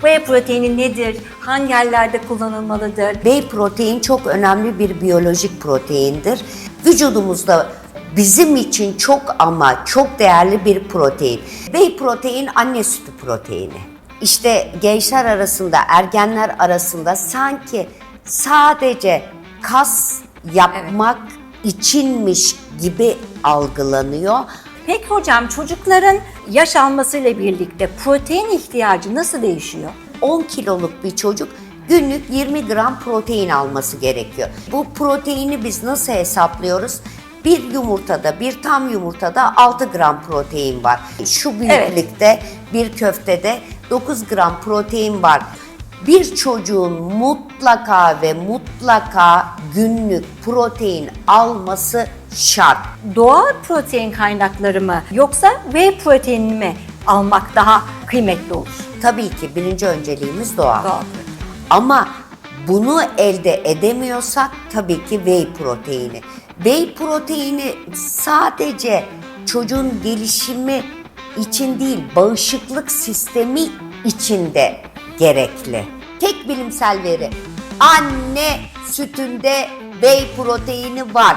Whey proteini nedir? Hangi yerlerde kullanılmalıdır? Whey protein çok önemli bir biyolojik proteindir. Vücudumuzda bizim için çok ama çok değerli bir protein. Whey protein anne sütü proteini. İşte gençler arasında, ergenler arasında sanki sadece kas yapmak içinmiş gibi algılanıyor. Peki hocam çocukların yaş almasıyla birlikte protein ihtiyacı nasıl değişiyor? 10 kiloluk bir çocuk günlük 20 gram protein alması gerekiyor. Bu proteini biz nasıl hesaplıyoruz? Bir yumurtada, bir tam yumurtada 6 gram protein var. Şu büyüklükte bir köftede 9 gram protein var. Bir çocuğun mutlaka ve mutlaka günlük protein alması şart. Doğal protein kaynakları mı yoksa whey proteinini mi almak daha kıymetli olur? Tabii ki birinci önceliğimiz doğal. Doğal. Ama bunu elde edemiyorsak tabii ki whey proteini. Whey proteini sadece çocuğun gelişimi için değil, bağışıklık sistemi için de gerekli. Tek bilimsel veri, anne sütünde whey proteini var.